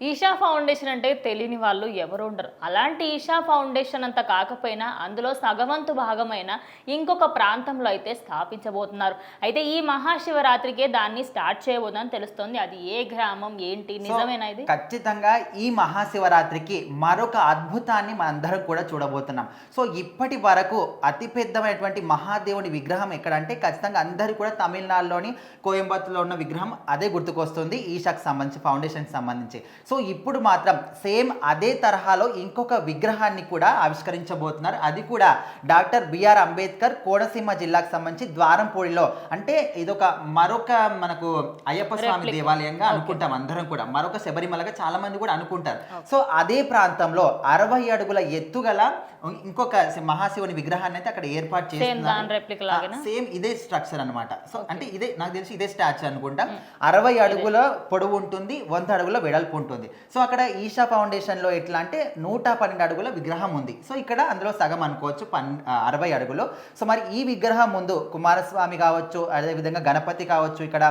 Isha foundation అంటే తెలియని వాళ్ళు ఎవరు ఉండరు. అలాంటి ఈషా ఫౌండేషన్ అంత కాకపోయినా అందులో సగవంతు భాగమైన ఇంకొక ప్రాంతంలో అయితే స్థాపించబోతున్నారు. అయితే ఈ మహాశివరాత్రికే దాన్ని స్టార్ట్ చేయబోతుందని తెలుస్తుంది. అది ఏ గ్రామం ఏంటి నిజమేనా ఇది? ఖచ్చితంగా ఈ మహాశివరాత్రికి మరొక అద్భుతాన్ని మనందరం కూడా చూడబోతున్నాం. సో ఇప్పటి వరకు అతిపెద్దమైనటువంటి మహాదేవుని విగ్రహం ఎక్కడంటే ఖచ్చితంగా అందరూ కూడా తమిళనాడులోని కోయంబత్తూరులో ఉన్న విగ్రహం అదే గుర్తుకొస్తుంది. ఈషాకి సంబంధించి ఫౌండేషన్కి సంబంధించి. సో ఇప్పుడు మాత్రం సేమ్ అదే తరహాలో ఇంకొక విగ్రహాన్ని కూడా ఆవిష్కరించబోతున్నారు. అది కూడా డాక్టర్ బిఆర్ అంబేద్కర్ కోనసీమ జిల్లాకు సంబంధించి ద్వారంపూడిలో. అంటే ఇదొక మరొక మనకు అయ్యప్ప స్వామి. దేవాలయంగా అనుకుంటాం అందరం కూడా. మరొక శబరిమలగా చాలా మంది కూడా అనుకుంటారు. సో అదే ప్రాంతంలో అరవై అడుగుల ఎత్తుగల ఇంకొక మహాశివుని విగ్రహాన్ని అయితే అక్కడ ఏర్పాటు లాగానా? సేమ్ ఇదే స్ట్రక్చర్ అన్నమాట. సో అంటే ఇదే నాకు తెలిసి ఇదే స్టాచ్యూ అనుకుంటా. అరవై అడుగుల పొడవు ఉంటుంది వంద అడుగుల వెడల్పు ఉంటుంది. సో అక్కడ ఈషా ఫౌండేషన్లో ఎట్లా అంటే నూట పన్నెండు అడుగుల విగ్రహం ఉంది. సో ఇక్కడ అందులో సగం అనుకోవచ్చు పన్ అరవై అడుగులు. సో మరి ఈ విగ్రహం ముందు కుమారస్వామి కావచ్చు అదేవిధంగా గణపతి కావచ్చు ఇక్కడ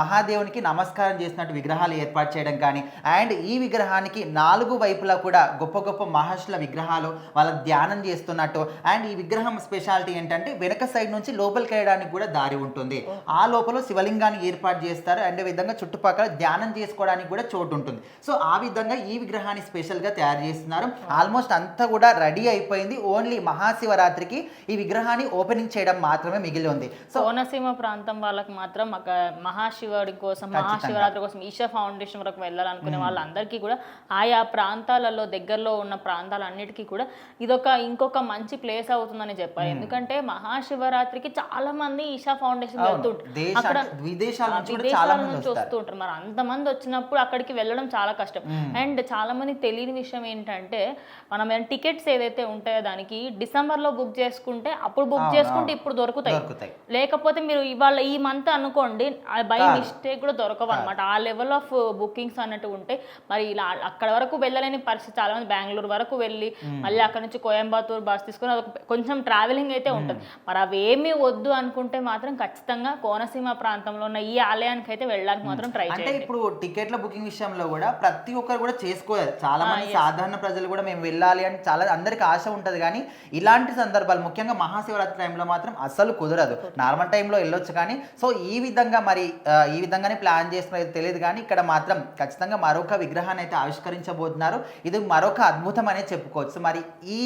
మహాదేవునికి నమస్కారం చేసినట్టు విగ్రహాలు ఏర్పాటు చేయడం కానీ అండ్ ఈ విగ్రహానికి నాలుగు వైపులా కూడా గొప్ప గొప్ప మహర్షుల విగ్రహాలు వాళ్ళ ధ్యానం చేస్తున్నట్టు అండ్ ఈ విగ్రహం స్పెషాలిటీ ఏంటంటే వెనక సైడ్ నుంచి లోపలికి వెళ్ళడానికి కూడా దారి ఉంటుంది. ఆ లోపల శివలింగాన్ని ఏర్పాటు చేస్తారు అండ్ విధంగా చుట్టుపక్కల ధ్యానం చేసుకోవడానికి కూడా చోటు ఉంటుంది. సో ఆ విధంగా ఈ విగ్రహాన్ని స్పెషల్గా తయారు చేస్తున్నారు. ఆల్మోస్ట్ అంతా కూడా రెడీ అయిపోయింది. ఓన్లీ మహాశివరాత్రికి ఈ విగ్రహాన్ని ఓపెనింగ్ చేయడం మాత్రమే మిగిలి ఉంది. సో కోనసీమ ప్రాంతం వాళ్ళకి మాత్రం మహాశివుడి కోసం మహాశివరాత్రి కోసం ఈషా ఫౌండేషన్ వరకు వెళ్ళాలనుకునే వాళ్ళందరికీ కూడా ఆయా ప్రాంతాలలో దగ్గరలో ఉన్న ప్రాంతాలన్నిటికీ కూడా ఇదొక ఇంకొక మంచి ప్లేస్ అవుతుందని చెప్పాలి. ఎందుకంటే మహాశివరాత్రికి చాలా మంది ఈషా ఫౌండేషన్. వెళ్తుంటారు. అక్కడ విదేశాల నుంచి. వస్తుంటారు. మరి అంతమంది వచ్చినప్పుడు అక్కడికి వెళ్ళడం చాలా కష్టం. అండ్ చాలా మందికి తెలియని విషయం ఏంటంటే మనం టికెట్స్ ఏదైతే ఉంటాయో దానికి డిసెంబర్లో బుక్ చేసుకుంటే అప్పుడు బుక్ చేసుకుంటే. ఇప్పుడు దొరుకుతాయి. లేకపోతే మీరు ఇవాళ ఈ మంత్ అనుకోండి బై మిస్టేక్ కూడా దొరకవు అనమాట ఆ లెవెల్ ఆఫ్ బుకింగ్స్ అన్నట్టు ఉంటే మరి ఇలా అక్కడ వరకు వెళ్ళలేని పరిస్థితి చాలా మంది బెంగళూరు వరకు వెళ్ళి మళ్ళీ అక్కడ నుంచి కోయంబత్తూరు బస్ తీసుకుని అదొక కొంచెం ట్రావెలింగ్ అయితే ఉంటుంది. మరి అవేమీ వద్దు అనుకుంటే మాత్రం ఖచ్చితంగా కోనసీమ ప్రాంతంలో ఉన్న ఈ ఆలయానికి అయితే వెళ్ళడానికి మాత్రం ట్రై అంటే ఇప్పుడు టికెట్ల బుకింగ్ విషయంలో కూడా ప్రతి ఒక్కరు కూడా చేసుకోలేదు. చాలా మంది సాధారణ ప్రజలు కూడా మేము వెళ్ళాలి అని చాలా అందరికి ఆశ ఉంటది కానీ ఇలాంటి సందర్భాలు ముఖ్యంగా మహాశివరాత్రి టైంలో మాత్రం అస్సలు కుదరదు. నార్మల్ టైంలో వెళ్ళొచ్చు కానీ సో ఈ విధంగా మరి ఈ విధంగానే ప్లాన్ చేస్తున్నది తెలియదు కానీ ఇక్కడ మాత్రం ఖచ్చితంగా మరొక విగ్రహాన్ని అయితే ఆవిష్కరించబోతున్నారు. ఇది మరొక అద్భుతం అనే చెప్పుకోవచ్చు. మరి ఈ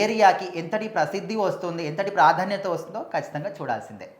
ఏరియాకి ఎంతటి ప్రసిద్ధి వస్తుంది ఎంతటి ప్రాధాన్యత వస్తుందో ఖచ్చితంగా చూడాల్సిందే.